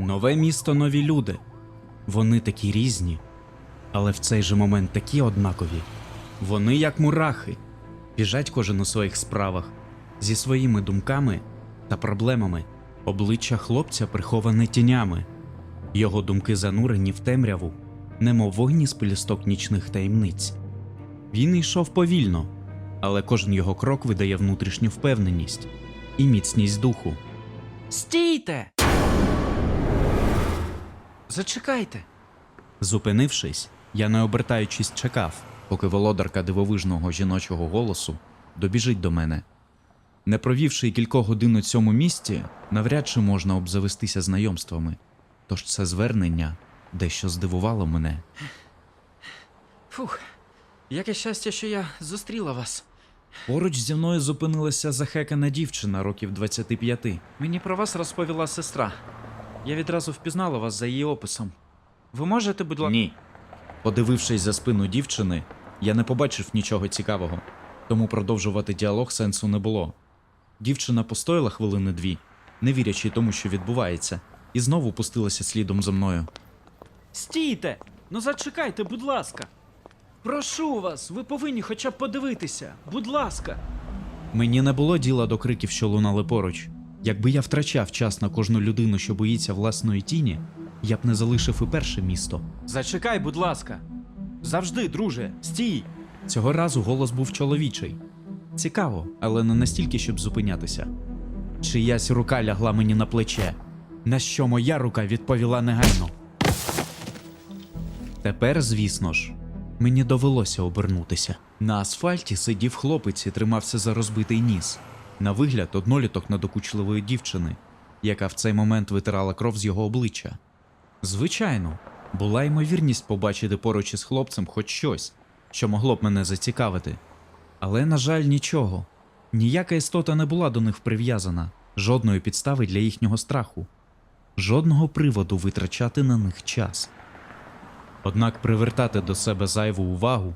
Нове місто, нові люди. Вони такі різні, але в цей же момент такі однакові. Вони як мурахи, біжать кожен у своїх справах, зі своїми думками та проблемами. Обличчя хлопця приховане тінями, його думки занурені в темряву, немов вогні з пелюсток нічних таємниць. Він йшов повільно, але кожен його крок видає внутрішню впевненість і міцність духу. Стійте! Зачекайте. Зупинившись, я не обертаючись чекав, поки володарка дивовижного жіночого голосу добіжить до мене. Не провівши й кількох годин у цьому місті, навряд чи можна обзавестися знайомствами, тож це звернення дещо здивувало мене. Фух. Яке щастя, що я зустріла вас. Поруч зі мною зупинилася захекана дівчина років 25. Мені про вас розповіла сестра. Я відразу впізнала вас за її описом. Ви можете, будь ласка. Ні. Подивившись за спину дівчини, я не побачив нічого цікавого, тому продовжувати діалог сенсу не було. Дівчина постояла хвилини дві, не вірячи тому, що відбувається, і знову пустилася слідом за мною. Стійте! Ну зачекайте, будь ласка. Прошу вас, ви повинні хоча б подивитися. Будь ласка. Мені не було діла до криків, що лунали поруч. Якби я втрачав час на кожну людину, що боїться власної тіні, я б не залишив і перше місто. Зачекай, будь ласка. Завжди, друже, стій. Цього разу голос був чоловічий. Цікаво, але не настільки, щоб зупинятися. Чиясь рука лягла мені на плече, на що моя рука відповіла негайно. Тепер, звісно ж, мені довелося обернутися. На асфальті сидів хлопець і тримався за розбитий ніс. На вигляд, одноліток надокучливої дівчини, яка в цей момент витирала кров з його обличчя. Звичайно, була ймовірність побачити поруч із хлопцем хоч щось, що могло б мене зацікавити. Але, на жаль, нічого. Ніяка істота не була до них прив'язана, жодної підстави для їхнього страху, жодного приводу витрачати на них час. Однак привертати до себе зайву увагу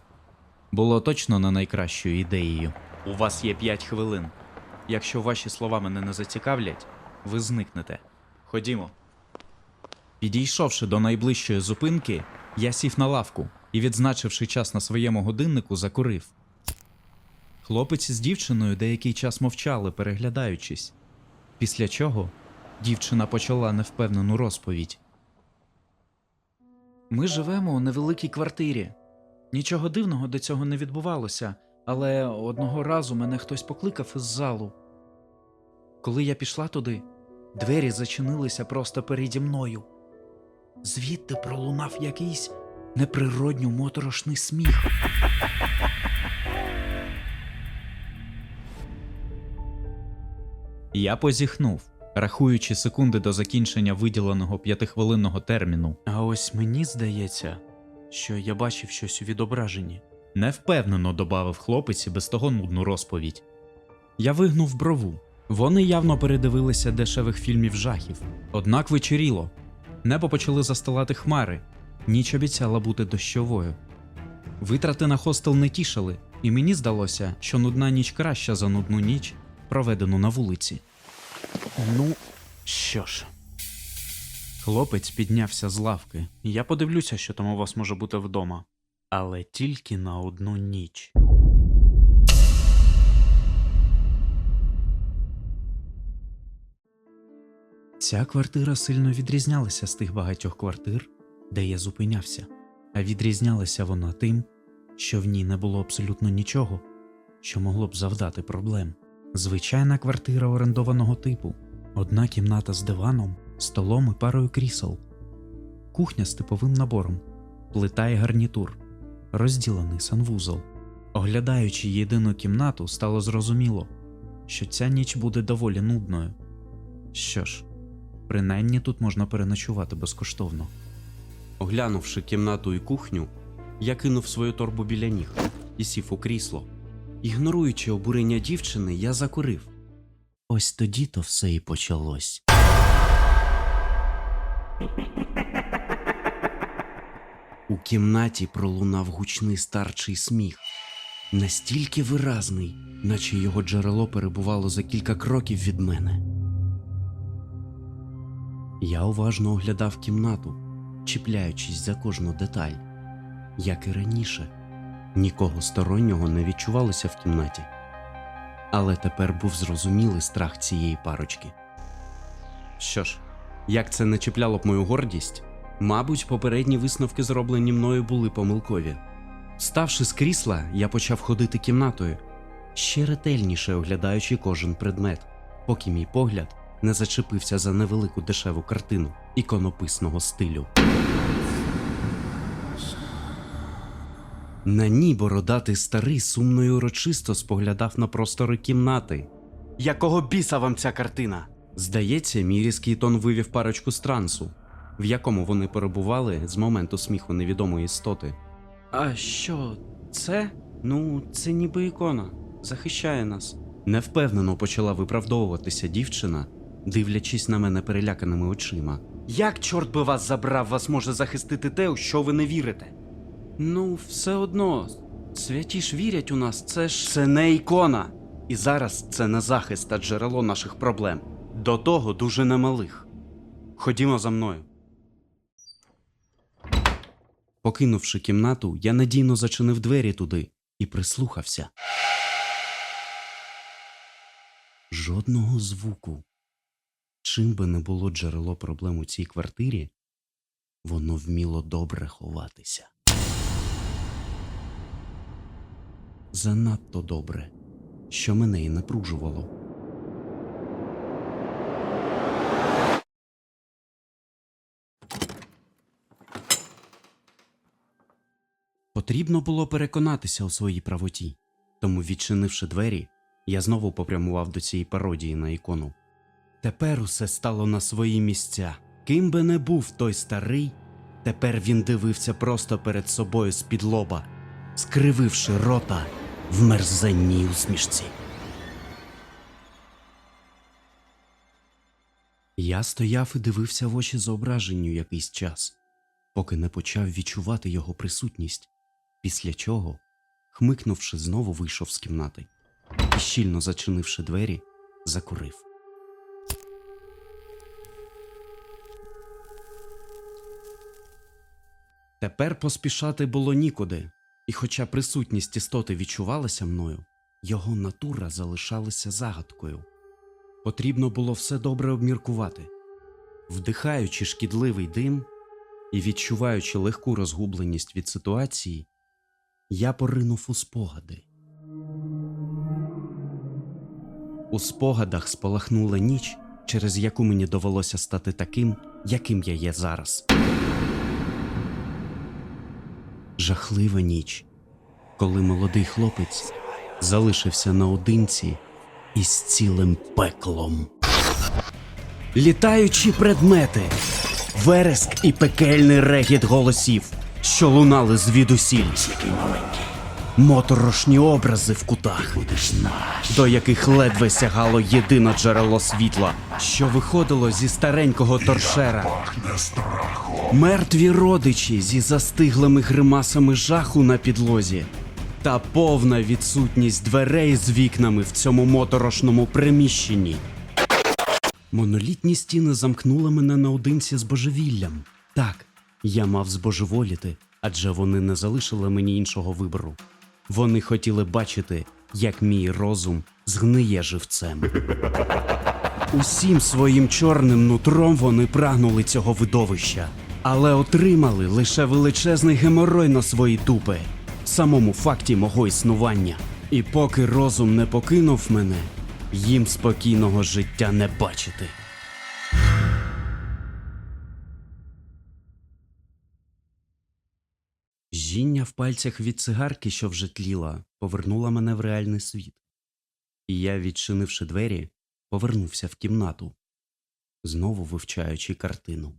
було точно не найкращою ідеєю. У вас є 5 хвилин. Якщо ваші слова мене не зацікавлять, ви зникнете. Ходімо. Підійшовши до найближчої зупинки, я сів на лавку і, відзначивши час на своєму годиннику, закурив. Хлопець з дівчиною деякий час мовчали, переглядаючись, після чого дівчина почала невпевнену розповідь. Ми живемо у невеликій квартирі. Нічого дивного до цього не відбувалося, але одного разу мене хтось покликав із залу. Коли я пішла туди, двері зачинилися просто переді мною. Звідти пролунав якийсь неприродньо моторошний сміх. Я позіхнув, рахуючи секунди до закінчення виділеного п'ятихвилинного терміну. А ось мені здається, що я бачив щось у відображенні. Невпевнено добавив хлопець і без того нудну розповідь. Я вигнув брову. Вони явно передивилися дешевих фільмів жахів. Однак вечеріло. Небо почали застилати хмари. Ніч обіцяла бути дощовою. Витрати на хостел не тішили, і мені здалося, що нудна ніч краща за нудну ніч, проведену на вулиці. Ну, що ж. Хлопець піднявся з лавки. Я подивлюся, що там у вас може бути вдома. Але тільки на одну ніч. Ця квартира сильно відрізнялася з тих багатьох квартир, де я зупинявся, а відрізнялася вона тим, що в ній не було абсолютно нічого, що могло б завдати проблем. Звичайна квартира орендованого типу, одна кімната з диваном, столом і парою крісел, кухня з типовим набором, плита і гарнітур, розділений санвузол. Оглядаючи єдину кімнату, стало зрозуміло, що ця ніч буде доволі нудною. Що ж, принаймні тут можна переночувати безкоштовно. Оглянувши кімнату і кухню, я кинув свою торбу біля ніг і сів у крісло. Ігноруючи обурення дівчини, я закурив. Ось тоді то все і почалось. У кімнаті пролунав гучний старчий сміх, настільки виразний, наче його джерело перебувало за кілька кроків від мене. Я уважно оглядав кімнату, чіпляючись за кожну деталь. Як і раніше, нікого стороннього не відчувалося в кімнаті. Але тепер був зрозумілий страх цієї парочки. Що ж, як це не чіпляло б мою гордість, мабуть, попередні висновки, зроблені мною, були помилкові. Ставши з крісла, я почав ходити кімнатою, ще ретельніше оглядаючи кожен предмет, поки мій погляд не зачепився за невелику дешеву картину іконописного стилю. На ній бородатий старий сумно й урочисто споглядав на простори кімнати. Якого біса вам ця картина? Здається, мій різкий тон вивів парочку з трансу, в якому вони перебували з моменту сміху невідомої істоти. А що, це? Ну, це ніби ікона. Захищає нас. Невпевнено почала виправдовуватися дівчина, дивлячись на мене переляканими очима. Як чорт би вас забрав, вас може захистити те, у що ви не вірите? Ну, все одно, святі ж вірять у нас, це ж. Це не ікона. І зараз це не захист та джерело наших проблем. До того дуже немалих. Ходімо за мною. Покинувши кімнату, я надійно зачинив двері туди і прислухався. Жодного звуку. Чим би не було джерело проблем у цій квартирі, воно вміло добре ховатися. Занадто добре, що мене і напружувало. Потрібно було переконатися у своїй правоті, тому, відчинивши двері, я знову попрямував до цієї пародії на ікону. Тепер усе стало на свої місця. Ким би не був той старий, тепер він дивився просто перед собою з-під лоба, скрививши рота в мерзенній усмішці. Я стояв і дивився в очі зображенню якийсь час, поки не почав відчувати його присутність, після чого, хмикнувши, знову вийшов з кімнати і, щільно зачинивши двері, закурив. Тепер поспішати було нікуди, і хоча присутність істоти відчувалася мною, його натура залишалася загадкою. Потрібно було все добре обміркувати. Вдихаючи шкідливий дим і відчуваючи легку розгубленість від ситуації, я поринув у спогади. У спогадах спалахнула ніч, через яку мені довелося стати таким, яким я є зараз. Жахлива ніч, коли молодий хлопець залишився наодинці із цілим пеклом. Літаючі предмети, вереск і пекельний регіт голосів, що лунали звідусіль. Моторошні образи в кутах, до яких ледве сягало єдине джерело світла, що виходило зі старенького торшера. Мертві родичі зі застиглими гримасами жаху на підлозі та повна відсутність дверей з вікнами в цьому моторошному приміщенні. Монолітні стіни замкнули мене наодинці з божевіллям. Так, я мав збожеволіти, адже вони не залишили мені іншого вибору. Вони хотіли бачити, як мій розум згниє живцем. Усім своїм чорним нутром вони прагнули цього видовища, але отримали лише величезний геморой на свої дупи, самому факті мого існування. І поки розум не покинув мене, їм спокійного життя не бачити. Жіння в пальцях від цигарки, що вже тліла, повернула мене в реальний світ. І я, відчинивши двері, повернувся в кімнату, знову вивчаючи картину.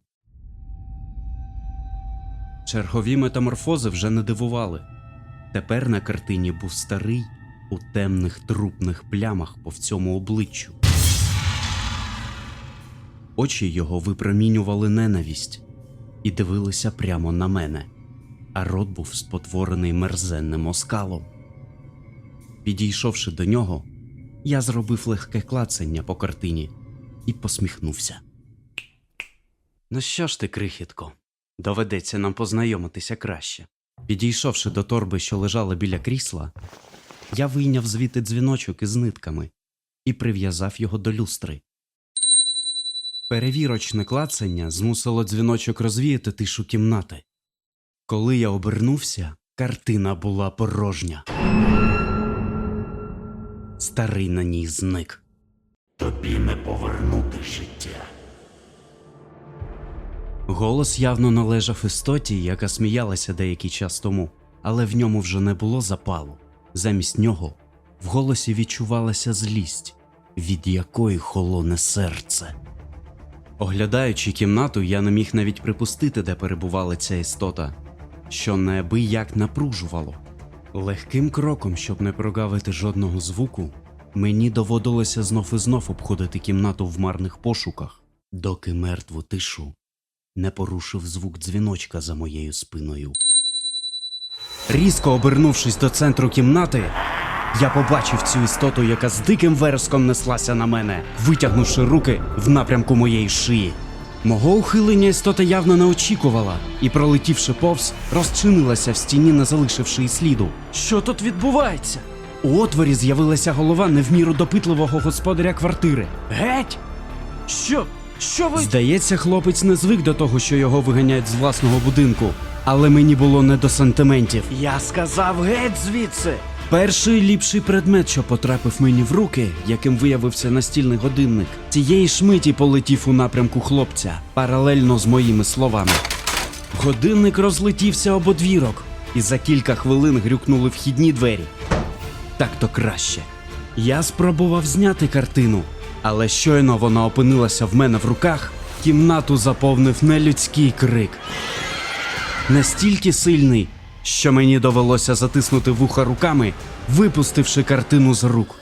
Чергові метаморфози вже не дивували. Тепер на картині був старий, у темних трупних плямах по всьому обличчю. Очі його випромінювали ненависть і дивилися прямо на мене, а рот був спотворений мерзенним оскалом. Підійшовши до нього, я зробив легке клацання по картині і посміхнувся. Ну що ж ти, крихітко, доведеться нам познайомитися краще. Підійшовши до торби, що лежала біля крісла, я вийняв звідти дзвіночок із нитками і прив'язав його до люстри. Перевірочне клацання змусило дзвіночок розвіяти тишу кімнати. Коли я обернувся, картина була порожня. Старий на ній зник. Тобі не повернути життя. Голос явно належав істоті, яка сміялася деякий час тому, але в ньому вже не було запалу. Замість нього в голосі відчувалася злість, від якої холоне серце. Оглядаючи кімнату, я не міг навіть припустити, де перебувала ця істота, що неабияк напружувало. Легким кроком, щоб не прогавити жодного звуку, мені доводилося знов і знов обходити кімнату в марних пошуках, доки мертву тишу не порушив звук дзвіночка за моєю спиною. Різко обернувшись до центру кімнати, я побачив цю істоту, яка з диким вереском неслася на мене, витягнувши руки в напрямку моєї шиї. Мого ухилення істота явно не очікувала і, пролетівши повз, розчинилася в стіні, не залишивши й сліду. Що тут відбувається? У отворі з'явилася голова невміру допитливого господаря квартири. Геть! Що? Що ви. Здається, хлопець не звик до того, що його виганяють з власного будинку, але мені було не до сантиментів. Я сказав геть звідси! Перший ліпший предмет, що потрапив мені в руки, яким виявився настільний годинник, цієї ж миті полетів у напрямку хлопця, паралельно з моїми словами. Годинник розлетівся об одвірок, і за кілька хвилин грюкнули вхідні двері. Так то краще. Я спробував зняти картину, але щойно вона опинилася в мене в руках, кімнату заповнив нелюдський крик настільки сильний, що мені довелося затиснути вуха руками, випустивши картину з рук.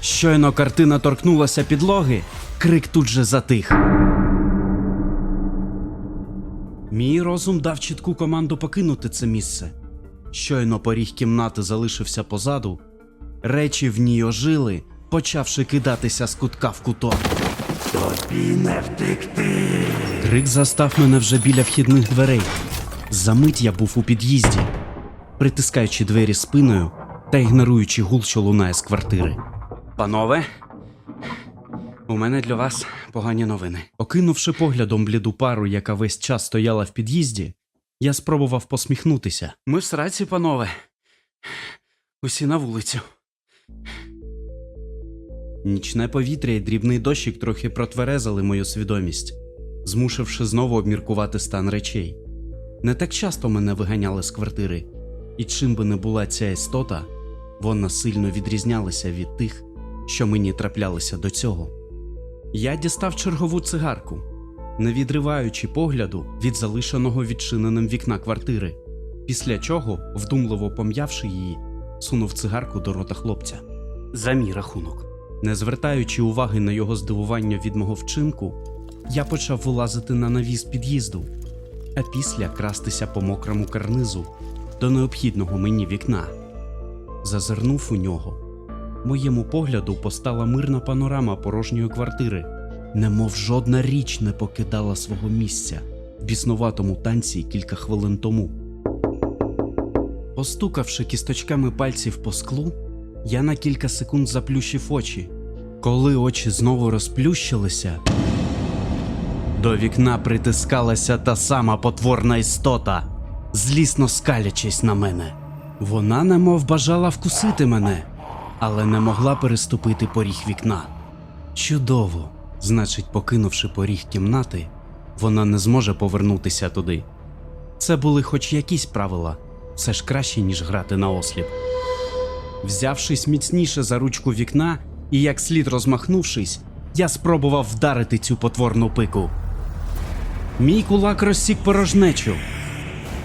Щойно картина торкнулася підлоги, крик тут же затих. Мій розум дав чітку команду покинути це місце. Щойно поріг кімнати залишився позаду, речі в ній ожили, почавши кидатися з кутка в куток. Тобі не втекти. Крик застав мене вже біля вхідних дверей. Замить я був у під'їзді, притискаючи двері спиною та ігноруючи гул, що лунає з квартири. Панове, у мене для вас погані новини. Окинувши поглядом бліду пару, яка весь час стояла в під'їзді, я спробував посміхнутися. Ми в сраці, панове. Усі на вулицю. Нічне повітря і дрібний дощик трохи протверезали мою свідомість, змусивши знову обміркувати стан речей. Не так часто мене виганяли з квартири, і чим би не була ця істота, вона сильно відрізнялася від тих, що мені траплялися до цього. Я дістав чергову цигарку, не відриваючи погляду від залишеного відчиненим вікна квартири, після чого, вдумливо пом'явши її, сунув цигарку до рота хлопця. За мій рахунок. Не звертаючи уваги на його здивування від мого вчинку, я почав вилазити на навіс під'їзду, а після крастися по мокрому карнизу до необхідного мені вікна. Зазирнув у нього. Моєму погляду постала мирна панорама порожньої квартири, немов жодна річ не покидала свого місця в біснуватому танці кілька хвилин тому. Постукавши кісточками пальців по склу, я на кілька секунд заплющив очі. Коли очі знову розплющилися, до вікна притискалася та сама потворна істота, злісно скалячись на мене. Вона немов бажала вкусити мене, але не могла переступити поріг вікна. Чудово! Значить, покинувши поріг кімнати, вона не зможе повернутися туди. Це були хоч якісь правила, все ж краще, ніж грати на осліп. Взявшись міцніше за ручку вікна і як слід розмахнувшись, я спробував вдарити цю потворну пику. Мій кулак розсік порожнечу,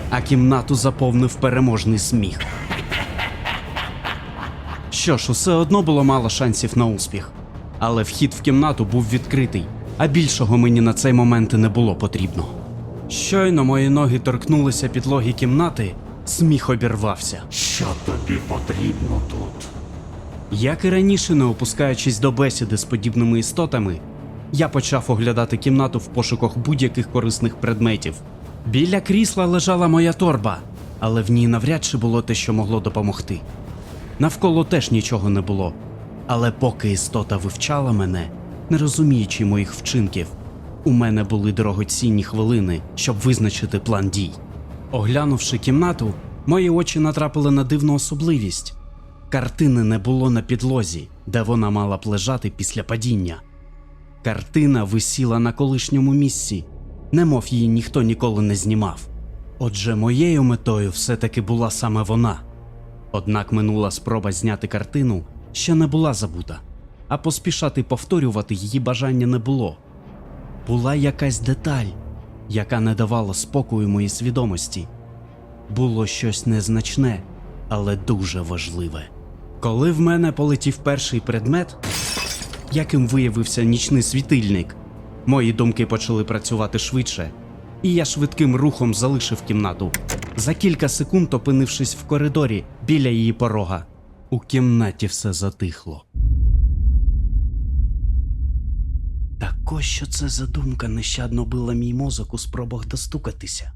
а кімнату заповнив переможний сміх. Що ж, усе одно було мало шансів на успіх. Але вхід в кімнату був відкритий, а більшого мені на цей момент і не було потрібно. Щойно мої ноги торкнулися підлоги кімнати, сміх обірвався. Що тобі потрібно тут? Як і раніше, не опускаючись до бесіди з подібними істотами, я почав оглядати кімнату в пошуках будь-яких корисних предметів. Біля крісла лежала моя торба, але в ній навряд чи було те, що могло допомогти. Навколо теж нічого не було. Але поки істота вивчала мене, не розуміючи моїх вчинків, у мене були дорогоцінні хвилини, щоб визначити план дій. Оглянувши кімнату, мої очі натрапили на дивну особливість. Картини не було на підлозі, де вона мала б лежати після падіння. Картина висіла на колишньому місці, немов її ніхто ніколи не знімав. Отже, моєю метою все-таки була саме вона. Однак минула спроба зняти картину ще не була забута, а поспішати повторювати її бажання не було. Була якась деталь, яка не давала спокою моїй свідомості. Було щось незначне, але дуже важливе. Коли в мене полетів перший предмет, яким виявився нічний світильник, мої думки почали працювати швидше, і я швидким рухом залишив кімнату. За кілька секунд опинившись в коридорі біля її порога. У кімнаті все затихло. Так ось що це за думка нещадно била мій мозок у спробах достукатися.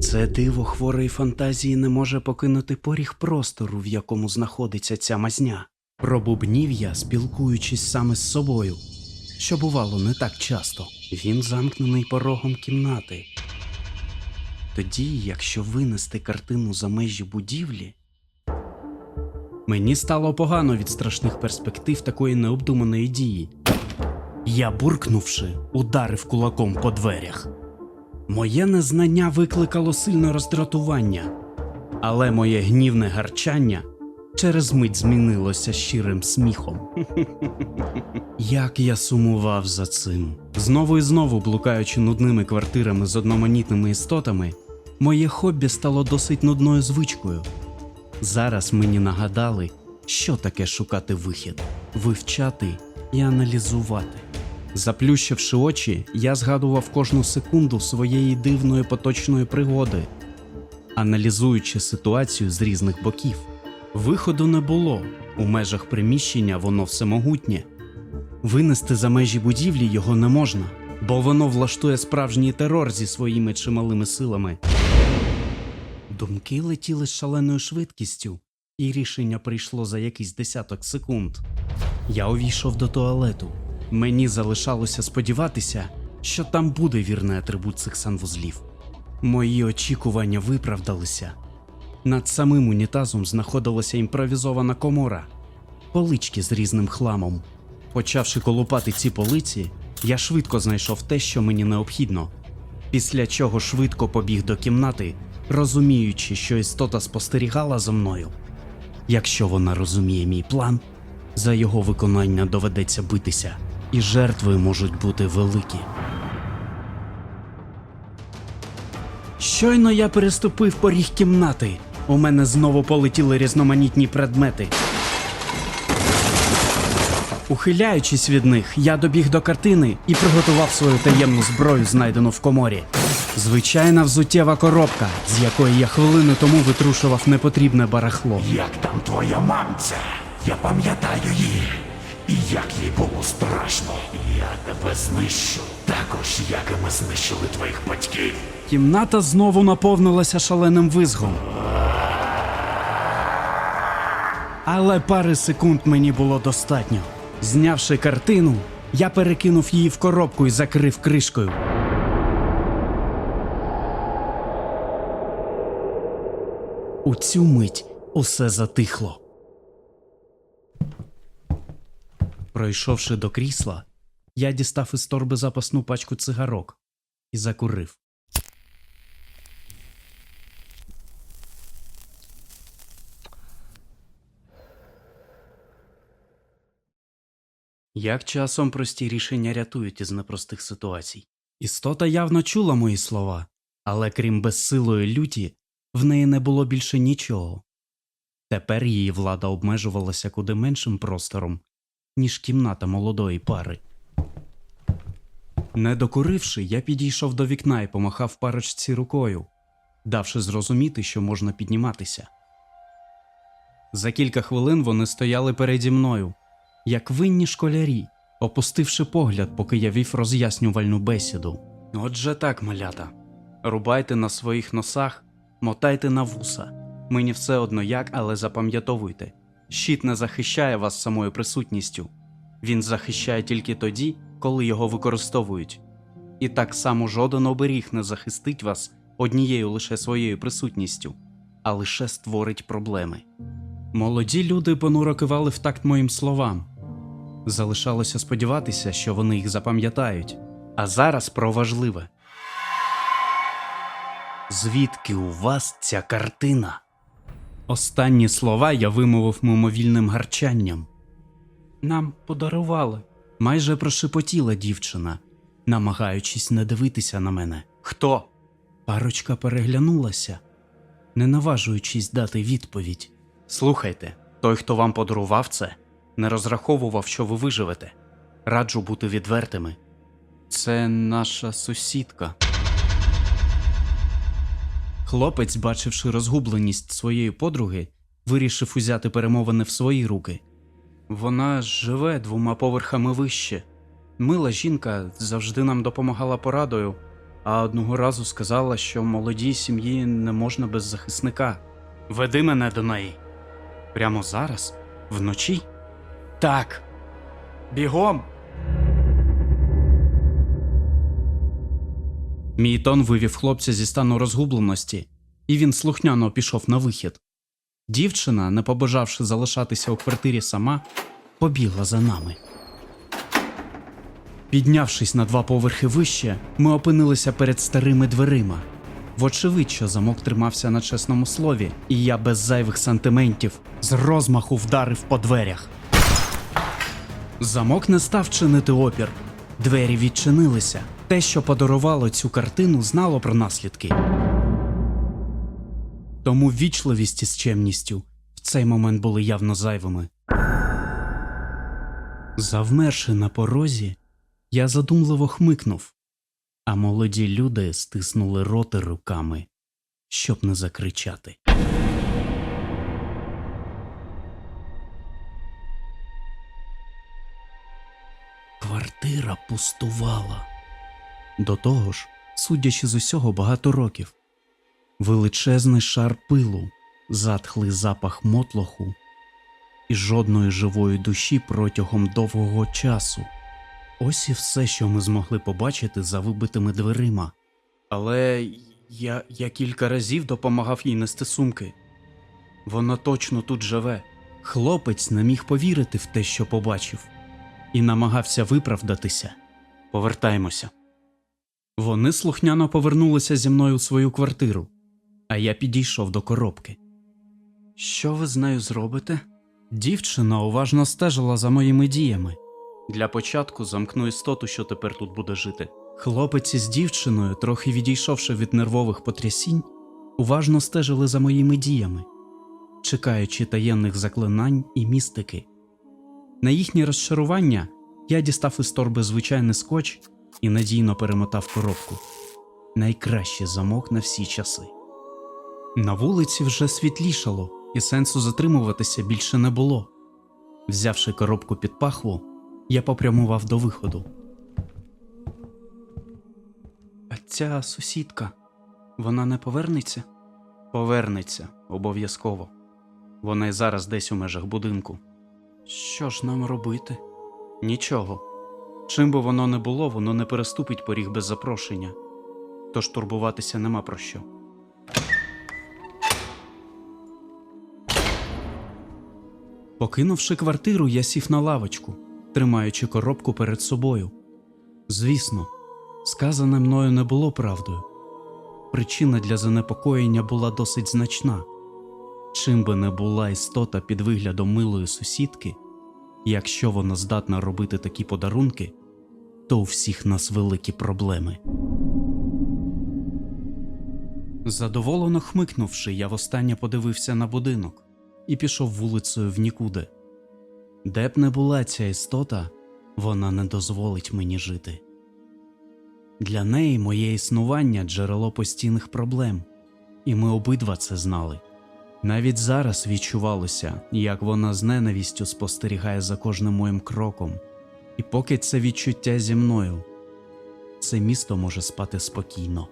Це диво хворої фантазії не може покинути поріг простору, в якому знаходиться ця мазня. Пробубнів я, спілкуючись саме з собою, що бувало не так часто. Він замкнений порогом кімнати. Тоді, якщо винести картину за межі будівлі, мені стало погано від страшних перспектив такої необдуманої дії. Я, буркнувши, ударив кулаком по дверях. Моє незнання викликало сильне роздратування, але моє гнівне гарчання через мить змінилося щирим сміхом. Як я сумував за цим. Знову і знову блукаючи нудними квартирами з одноманітними істотами, моє хобі стало досить нудною звичкою. Зараз мені нагадали, що таке шукати вихід, вивчати і аналізувати. Заплющивши очі, я згадував кожну секунду своєї дивної поточної пригоди, аналізуючи ситуацію з різних боків. Виходу не було, у межах приміщення воно всемогутнє. Винести за межі будівлі його не можна, бо воно влаштує справжній терор зі своїми чималими силами. Думки летіли з шаленою швидкістю, і рішення прийшло за якийсь десяток секунд. Я увійшов до туалету. Мені залишалося сподіватися, що там буде вірний атрибут цих санвузлів. Мої очікування виправдалися. Над самим унітазом знаходилася імпровізована комора, полички з різним хламом. Почавши колупати ці полиці, я швидко знайшов те, що мені необхідно. Після чого швидко побіг до кімнати, розуміючи, що істота спостерігала за мною. Якщо вона розуміє мій план, за його виконання доведеться битися, і жертви можуть бути великі. Щойно я переступив поріг кімнати. У мене знову полетіли різноманітні предмети. Ухиляючись від них, я добіг до картини і приготував свою таємну зброю, знайдену в коморі. Звичайна взуттєва коробка, з якої я хвилину тому витрушував непотрібне барахло. Як там твоя мамця? Я пам'ятаю її. І як їй було страшно. Я тебе знищу. Також, як і ми знищили твоїх батьків. Кімната знову наповнилася шаленим визгом. Але пари секунд мені було достатньо. Знявши картину, я перекинув її в коробку і закрив кришкою. У цю мить усе затихло. Пройшовши до крісла, я дістав із торби запасну пачку цигарок і закурив. Як часом прості рішення рятують із непростих ситуацій. Істота явно чула мої слова, але крім безсилої люті, в неї не було більше нічого. Тепер її влада обмежувалася куди меншим простором, ніж кімната молодої пари. Не докуривши, я підійшов до вікна і помахав парочці рукою, давши зрозуміти, що можна підніматися. За кілька хвилин вони стояли переді мною, як винні школярі, опустивши погляд, поки я вів роз'яснювальну бесіду. Отже так, малята, рубайте на своїх носах, мотайте на вуса. Мені все одно як, але запам'ятовуйте. Щит не захищає вас самою присутністю. Він захищає тільки тоді, коли його використовують. І так само жоден оберіг не захистить вас однією лише своєю присутністю, а лише створить проблеми. Молоді люди понуро кивали в такт моїм словам. Залишалося сподіватися, що вони їх запам'ятають. А зараз про важливе. Звідки у вас ця картина? Останні слова я вимовив мимовільним гарчанням. Нам подарували. Майже прошепотіла дівчина, намагаючись не дивитися на мене. Хто? Парочка переглянулася, не наважуючись дати відповідь. Слухайте, той, хто вам подарував це, не розраховував, що ви виживете. Раджу бути відвертими. Це наша сусідка. Хлопець, бачивши розгубленість своєї подруги, вирішив узяти перемовини в свої руки. Вона живе двома поверхами вище. Мила жінка завжди нам допомагала порадою, а одного разу сказала, що молодій сім'ї не можна без захисника. Веди мене до неї. Прямо зараз? Вночі? Так. Бігом. Мій тон вивів хлопця зі стану розгубленості, і він слухняно пішов на вихід. Дівчина, не побажавши залишатися у квартирі сама, побігла за нами. Піднявшись на два поверхи вище, ми опинилися перед старими дверима. Вочевидь, що замок тримався на чесному слові, і я без зайвих сантиментів з розмаху вдарив по дверях. Замок не став чинити опір. Двері відчинилися. Те, що подарувало цю картину, знало про наслідки. Тому ввічливість із чемністю в цей момент були явно зайвими. Завмерши на порозі, я задумливо хмикнув, а молоді люди стиснули роти руками, щоб не закричати. Квартира пустувала. До того ж, судячи з усього багато років, величезний шар пилу, затхлий запах мотлоху і жодної живої душі протягом довгого часу. Ось і все, що ми змогли побачити за вибитими дверима. Але я, я кілька разів допомагав їй нести сумки. Вона точно тут живе. Хлопець не міг повірити в те, що побачив, і намагався виправдатися. Повертаємося. Вони слухняно повернулися зі мною у свою квартиру, а я підійшов до коробки. Що ви з нею зробите? Дівчина уважно стежила за моїми діями. Для початку замкну істоту, що тепер тут буде жити. Хлопець із дівчиною, трохи відійшовши від нервових потрясінь, уважно стежили за моїми діями, чекаючи таємних заклинань і містики. На їхнє розчарування я дістав із торби звичайний скотч і надійно перемотав коробку. Найкращий замок на всі часи. На вулиці вже світлішало, і сенсу затримуватися більше не було. Взявши коробку під пахву, я попрямував до виходу. А ця сусідка, вона не повернеться? Повернеться, обов'язково. Вона й зараз десь у межах будинку. Що ж нам робити? Нічого. Чим би воно не було, воно не переступить поріг без запрошення. Тож турбуватися нема про що. Покинувши квартиру, я сів на лавочку, тримаючи коробку перед собою. Звісно, сказане мною не було правдою. Причина для занепокоєння була досить значна. Чим би не була істота під виглядом милої сусідки, якщо вона здатна робити такі подарунки, то у всіх нас великі проблеми. Задоволено хмикнувши, я востаннє подивився на будинок. і пішов вулицею в нікуди. Де б не була ця істота, вона не дозволить мені жити. Для неї моє існування джерело постійних проблем, і ми обидва це знали. Навіть зараз відчувалося, як вона з ненавістю спостерігає за кожним моїм кроком, і поки це відчуття зі мною, це місто може спати спокійно.